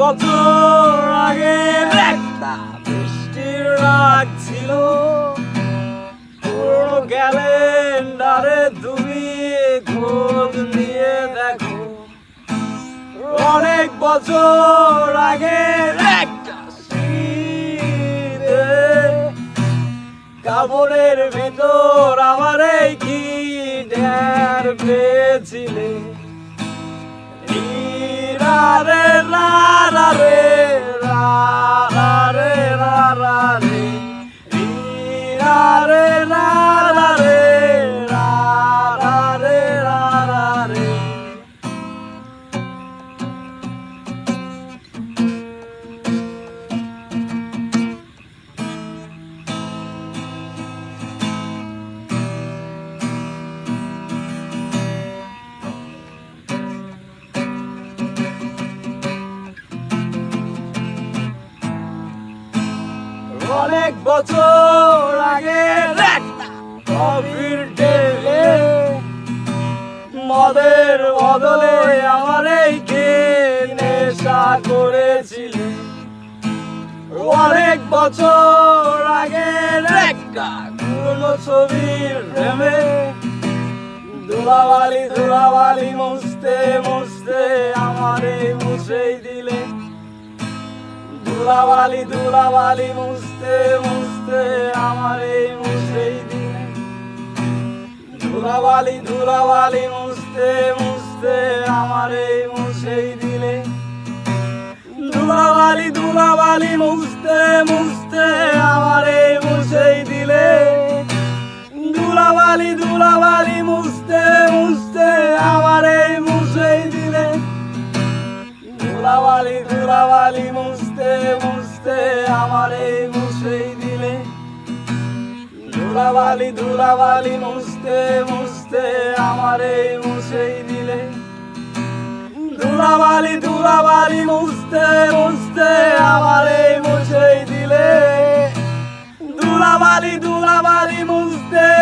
বছর আগে একটা বৃষ্টির রাগ ছিল। পুরো ক্যালেন্ডারে তুমি খোঁজ নিয়ে দেখো। অনেক বছর আগে একটা কাপড়ের ভেতর আমার এই কি ড্যার পেয়েছিলে রা রা অনেক বছর আগে কফির টেলে মদের বদলে আমার এই কে নেশা করেছিলে। অনেক বছর আগে একটা পুরনো ছবির প্রেমে ধুলাবালি ধুলাবালি মুছতে মুছতে আমারে মুছেই দিলে ধুলাবালি ধুলাবালি মুছতে মুছতে আমারে মুছেই দিলে ধুলাবালি ধুলাবালি মুছতে মুছতে আমারে মুছেই দিলে। ধুলাবালি ধুলাবালি মুছতে মুছতে আমারে মুছেই দিলে। ধুলাবালি ধুলাবালি মুছতে মুছতে আমারে মুছেই দিলে। ধুলাবালি ধুলাবালি মুছতে মুছতে আমারে মুছেই দিলে। ধুলাবালি ধুলাবালি মুছতে মুছতে আমারে মুছেই দিলে। ধুলাবালি ধুলাবালি মুছতে মুছতে আমারে মুছেই দিলে। ধুলাবালি ধুলাবালি মুছতে